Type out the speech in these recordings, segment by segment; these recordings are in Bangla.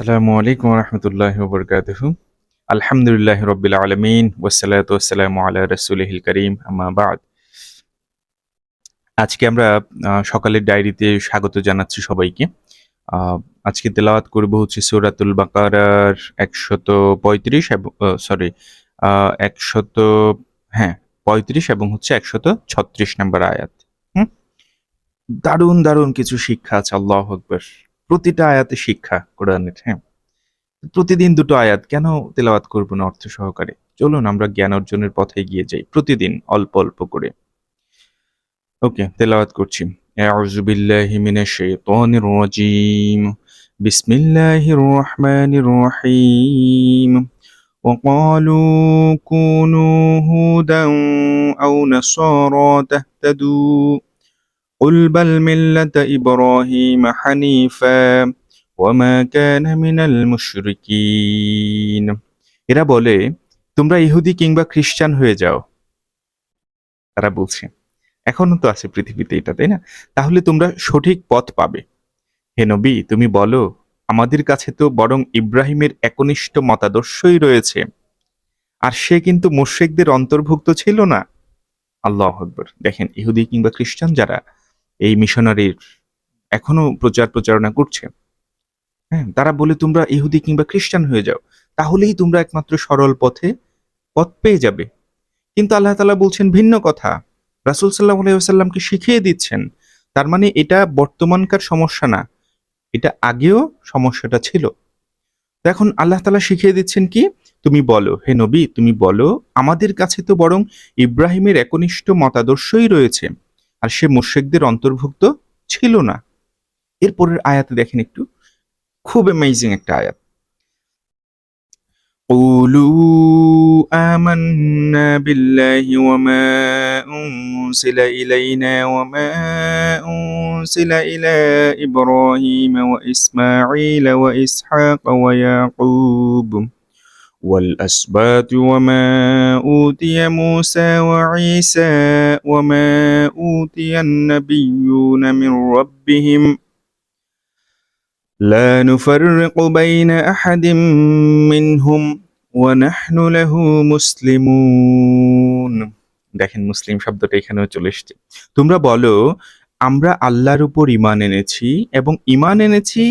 আসসালামু আলাইকুম রহমতুল্লাহ বরকাতহ আলহামদুলিল্লাহ রবিল আলমিন ওসালাত আল্লাহ রসুলহিল করিম, আম্মা বাদ। আজকে আমরা সকালের ডায়েরিতে স্বাগত জানাচ্ছি সবাইকে। আজকে তেলাওয়াত করব হচ্ছে সুরাতুল বাকারার একশত পঁয়ত্রিশ এবং সরি একশত হ্যাঁ পঁয়ত্রিশ এবং হচ্ছে একশত ছত্রিশ নম্বর আয়াত। হুম? দারুণ দারুণ কিছু শিক্ষা আছে, আল্লাহ আকবর। প্রতিটা আয়াতে শিক্ষা কোরআনের হ্যাঁ প্রতিদিন দুটো আয়াত কেন তেলাওয়াত করবো না অর্থ সহকারে চলুন আমরা জ্ঞান অর্জনের পথে এগিয়ে যাই প্রতিদিন অল্প অল্প করে ওকে তেলাওয়াত করছি আউযু বিল্লাহি মিনাশ শাইতানির রাজীম বিসমিল্লাহির রহমানির রহিম وقالوا كونوا هودا أو نصارى تهتدوا উলবাল মিল্লাতা ইব্রাহিম হানিফা ওয়ামা কানা মিনাল মুশরিকিন এরা বলে, তোমরা ইহুদি কিংবা খ্রিস্টান হয়ে যাও। তারা বলছে এখনও তো আছে পৃথিবীতে এটা, তাই না? তাহলে তোমরা সঠিক পথ পাবে। হে নবী, তুমি বলো, আমাদের কাছে তো বরং ইব্রাহিমের একনিষ্ঠ মতাদর্শই রয়েছে। আর সে কিন্তু মুর্শেকদের অন্তর্ভুক্ত ছিল না। আল্লাহ আকবর। দেখেন, ইহুদি কিংবা খ্রিস্টান যারা এই মিশনারির এখনও প্রচার প্রচারণা করছে। হ্যাঁ তারা বলে, তোমরা ইহুদি কিংবা খ্রিস্টান হয়ে যাও, তাহলেই তোমরা একমাত্র সরল পথে পথ পেয়ে যাবে। কিন্তু আল্লাহ তাআলা বলছেন ভিন্ন কথা। রাসূল সাল্লাল্লাহু আলাইহি ওয়াসাল্লামকে শিখিয়ে দিচ্ছেন, তার মানে এটা বর্তমানকার সমস্যা না, এটা আগেও সমস্যাটা ছিল। এখন আল্লাহ তাআলা শিখিয়ে দিচ্ছেন কি, তুমি বলো, হে নবী, তুমি বলো, আমাদের কাছে তো বরং ইব্রাহিমের একনিষ্ঠ মতাদর্শই রয়েছে। আর সে মুশ্রিকদের অন্তর্ভুক্ত ছিল না এরপরের আয়াতে দেখেন একটু খুব অ্যামেজিং একটা আয়াত قولوا آمنا بالله وما أنزل إلينا وما أنزل إلى إبراهيم وإسماعيل وإسحاق ويعقوب والأسباط وما أوتي موسى وعيسى وما أوتي النبيون من ربهم لا نفرق بين أحد منهم ونحن له مسلمون দেখেন মুসলিম শব্দটা এখানেও চলে এসছে তোমরা বলো আমরা আল্লাহর উপর ইমান এনেছি এবং ইমান এনেছি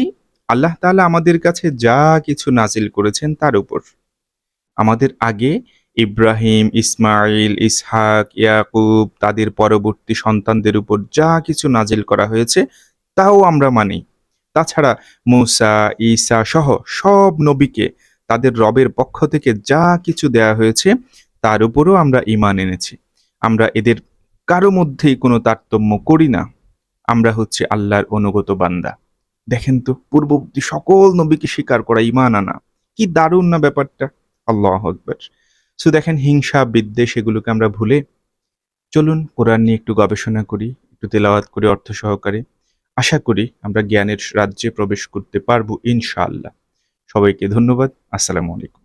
আল্লাহ তাআলা আমাদের কাছে যা কিছু নাজিল করেছেন তার উপর আমাদের আগে ইব্রাহিম ইসমাইল ইসহাক, ইয়াকুব, তাদের পরবর্তী সন্তানদের উপর যা কিছু নাজিল করা হয়েছে, তাও আমরা মানি। তাছাড়া মূসা, ঈসা সহ সব নবীকে তাদের রবের পক্ষ থেকে যা কিছু দেয়া হয়েছে, তার উপরও আমরা ঈমান এনেছি। আমরা এদের কারও মধ্যেই কোনো তারতম্য করি না। আমরা হচ্ছে আল্লাহর অনুগত বান্দা। দেখেন তো, পূর্ববর্তী সকল নবীকে স্বীকার করা ঈমান আনা। কি দারুণ না ব্যাপারটা? আল্লাহ আকবার। সো দেখেন হিংসা, বিদ্বেষ এগুলোকে আমরা ভুলে চলুন কোরআন নিয়ে একটু গবেষণা করি, একটু তেলাওয়াত করি অর্থ সহকারে। আশা করি আমরা জ্ঞানের রাজ্যে প্রবেশ করতে পারব ইনশাআল্লাহ। সবাইকে ধন্যবাদ। আসসালামু আলাইকুম।